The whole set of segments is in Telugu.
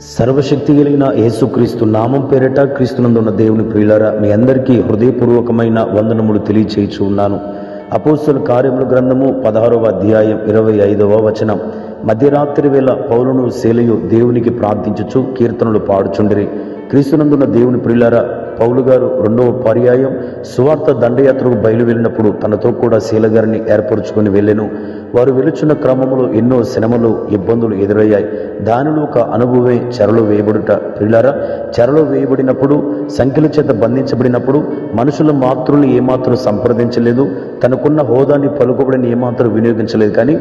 సర్వశక్తి కలిగిన యేసుక్రీస్తు నామం పేరిట క్రీస్తునందున్న దేవుని ప్రియులారా మీ అందరికీ హృదయపూర్వకమైన వందనములు తెలియచేయచ్చు ఉన్నాను. అపోస్తుల కార్యముల గ్రంథము పదహారవ అధ్యాయం ఇరవై ఐదవ వచనం. మధ్యరాత్రి వేళ పౌలును శీలయు దేవునికి ప్రార్థించుచు కీర్తనలు పాడుచుండిరి. క్రీస్తునందున్న దేవుని ప్రియులారా పౌలు గారు రెండవ పర్యాయం సువార్త దండయాత్రకు బయలు వెళ్ళినప్పుడు తనతో కూడా శీలగారిని ఏర్పరచుకుని ఏర్పరచుకొని వెళ్ళెను. వారు వెలుచున్న క్రమంలో ఎన్నో శ్రమలు ఇబ్బందులు ఎదురయ్యాయి. దానిలో ఒక అనుభవమే చెరలో వేయబడుట. పిల్లారా చెరలో వేయబడినప్పుడు సంఖ్యల చేత బంధించబడినప్పుడు మనుషుల మాత్రులు ఏమాత్రం సంప్రదించలేదు. తనకున్న హోదాని పలుకుబడిని ఏమాత్రం వినియోగించలేదు. కానీ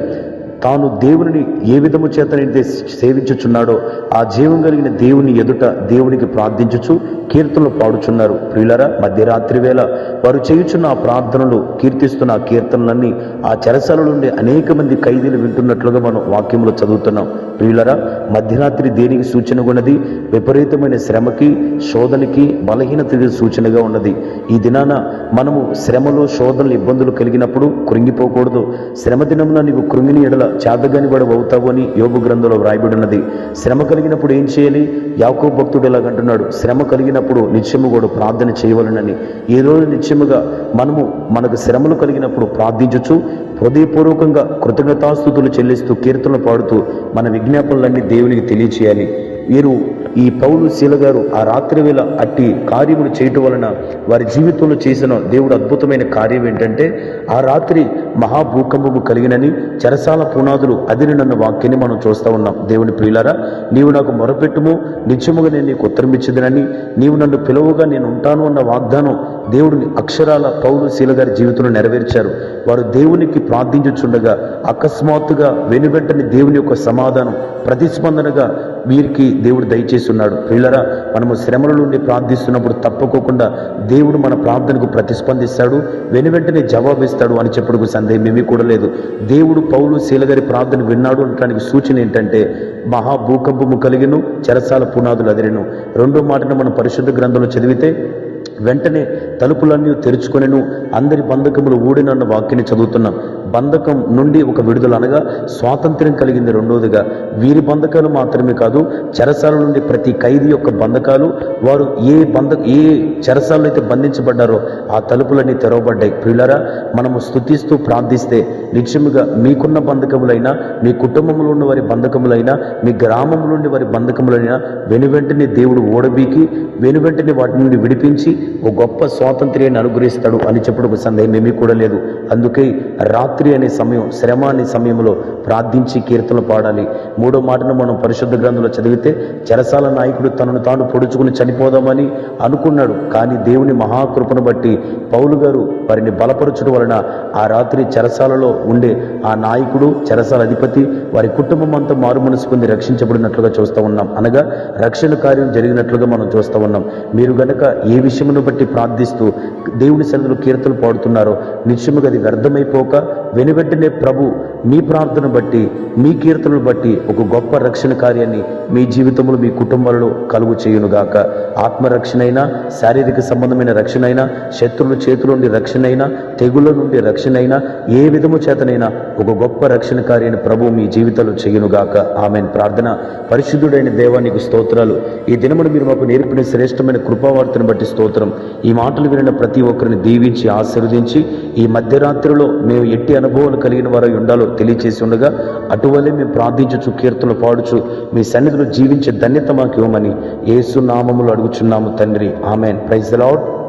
తాను దేవుని ఏ విధము చేతనైతే సేవించుచున్నాడో ఆ జీవం కలిగిన దేవుని ఎదుట దేవునికి ప్రార్థించుచు కీర్తనలు పాడుచున్నారు. ప్రియులరా మధ్యరాత్రి వేళ వారు చేయుచున్న ఆ ప్రార్థనలు కీర్తిస్తున్న ఆ కీర్తనలన్నీ ఆ చెరసాల నుండి అనేక మంది ఖైదీలు వింటున్నట్లుగా మనం వాక్యంలో చదువుతున్నాం. ప్రియులరా మధ్యరాత్రి దేనికి సూచనగా ఉన్నది విపరీతమైన శ్రమకి శోధనకి బలహీనతకి సూచనగా ఉన్నది. ఈ దినాన మనము శ్రమలు శోధనలు ఇబ్బందులు కలిగినప్పుడు కృంగిపోకూడదు. శ్రమ దినంలో నీవు కృంగిని ఎడల చేతగాని వాడు అవుతావు అని యోగు గ్రంథంలో వ్రాయబడినది. శ్రమ కలిగినప్పుడు ఏం చేయాలి? యాకో భక్తుడు ఇలాగంటున్నాడు శ్రమ కలిగినప్పుడు నిత్యము కూడా ప్రార్థన చేయవలనని. ఈ రోజు నిత్యముగా మనము మనకు శ్రమలు కలిగినప్పుడు ప్రార్థించచ్చు. హృదయపూర్వకంగా కృతజ్ఞతాస్థుతులు చెల్లిస్తూ కీర్తనలు పాడుతూ మన విజ్ఞాపనలన్నీ దేవునికి తెలియచేయాలి. వీరు ఈ పౌలు శీల గారు ఆ రాత్రి వేళ అట్టి కార్యములు చేయటం వలన వారి జీవితంలో చేసిన దేవుడు అద్భుతమైన కార్యం ఏంటంటే ఆ రాత్రి మహాభూకంపము కలిగినని చెరసాల పునాదులు అదిరినన్న వాక్యాన్ని మనం చూస్తూ ఉన్నాం. దేవుని ప్రియులారా నీవు నాకు మొరపెట్టుము. నిత్యముగా నేను నీకు ఉత్తరమిచ్చిదనని నీవు నన్ను పిలువగా నేను ఉంటాను అన్న వాగ్దానం దేవుడిని అక్షరాల పౌరు శీలగారి జీవితంలో నెరవేర్చారు. వారు దేవునికి ప్రార్థించుచుండగా అకస్మాత్తుగా వెనువెంటని దేవుని యొక్క సమాధానం ప్రతిస్పందనగా వీరికి దేవుడు దయచేసి ఉన్నాడు పిల్లరా మనము శ్రమల నుండి ప్రార్థిస్తున్నప్పుడు తప్పకోకుండా దేవుడు మన ప్రార్థనకు ప్రతిస్పందిస్తాడు వెనువెంటనే జవాబిస్తాడు అని చెప్పుడుకు సందేహం ఏమీ కూడా లేదు. దేవుడు పౌలు శీలగారి ప్రార్థన విన్నాడు అనడానికి సూచన ఏంటంటే మహా భూకంపము కలిగిను చెరసాల పునాదులు అదిరిను. రెండో మాటను మనం పరిశుద్ధ గ్రంథంలో చదివితే వెంటనే తలుపులన్నీ తెరుచుకొనెను. అందరి బంధకములు ఊడినన్న వాక్యని చదువుతున్నాం బంధకం నుండి ఒక విడుదల అనగా స్వాతంత్ర్యం కలిగింది రెండోదిగా. వీరి బంధకాలు మాత్రమే కాదు చెరసాల నుండి ప్రతి ఖైదీ యొక్క బంధకాలు వారు ఏ బంధ ఏ చెరసాలలో అయితే బంధించబడ్డారో ఆ తలుపులన్నీ తెరవబడ్డాయి. ప్రియులరా మనము స్థుతిస్తూ ప్రార్థిస్తే నిత్యముగా మీకున్న బంధకములైనా మీ కుటుంబంలో ఉన్న వారి బంధకములైనా మీ గ్రామంలో నుండి వారి బంధకములైనా వెనువెంటనే దేవుడు ఓడబీకి వెనువెంటనే వాటి నుండి విడిపించి ఓ గొప్ప స్వాతంత్ర్యాన్ని అనుగ్రహిస్తాడు అని చెప్పడం సందేహం ఏమీ కూడా లేదు. అందుకే రాత్రి అనే సమయం శ్రమ అనే సమయంలో ప్రార్థించి కీర్తనలు పాడాలి. మూడో మాటను మనం పరిశుద్ధ గ్రంథంలో చదివితే చెరసాల నాయకుడు తనను తాను పొడుచుకుని చనిపోదామని అనుకున్నాడు. కానీ దేవుని మహాకృపను బట్టి పౌలు గారు వారిని బలపరచడం వలన ఆ రాత్రి చెరసాలలో ఉండే ఆ నాయకుడు చెరసాల అధిపతి వారి కుటుంబం అంతా మారు మనసు పొంది రక్షించబడినట్లుగా చూస్తూ ఉన్నాం. అనగా రక్షణ కార్యం జరిగినట్లుగా మనం చూస్తూ ఉన్నాం. మీరు గనక ఏ విషయమును బట్టి ప్రార్థిస్తూ దేవుని సన్నిధిలో కీర్తనలు పాడుతున్నారో. నిత్యముగా అది వ్యర్థమైపోక వెనువెంటనే ప్రభు మీ ప్రార్థన బట్టి మీ కీర్తనలు బట్టి ఒక గొప్ప రక్షణ కార్యాన్ని మీ జీవితంలో మీ కుటుంబాలలో కలుగు చేయునుగాక. ఆత్మరక్షణ అయినా శారీరక సంబంధమైన రక్షణ అయినా శత్రువుల చేతుల నుండి రక్షణ అయినా తెగుళ్ళ నుండి రక్షణ అయినా ఏ విధము చేతనైనా ఒక గొప్ప రక్షణ కార్యాన్ని ప్రభు మీ జీవితంలో చేయునుగాక. ఆమె ప్రార్థన. పరిశుద్ధుడైన దేవానికి స్తోత్రాలు. ఈ దినమును మీరు మాకు నేర్పిన శ్రేష్టమైన కృపావార్తను బట్టి స్తోత్రం. ఈ మాటలు వినిన ప్రతి ఒక్కరిని దీవించి ఆశీర్వదించి ఈ మధ్యరాత్రిలో మేము ఎట్టి అనుభవాలు కలిగిన వారై ఉండాలో తెలియచేసి ఉండగా అటువలే మేము ప్రార్థించచ్చు కీర్తనలు పాడుచు మీ సన్నిధిలో జీవించే ధన్యత మాకు ఇవ్వమని ఏసునామములు అడుగుచున్నాము తండ్రి. ఆమెన్. Praise lord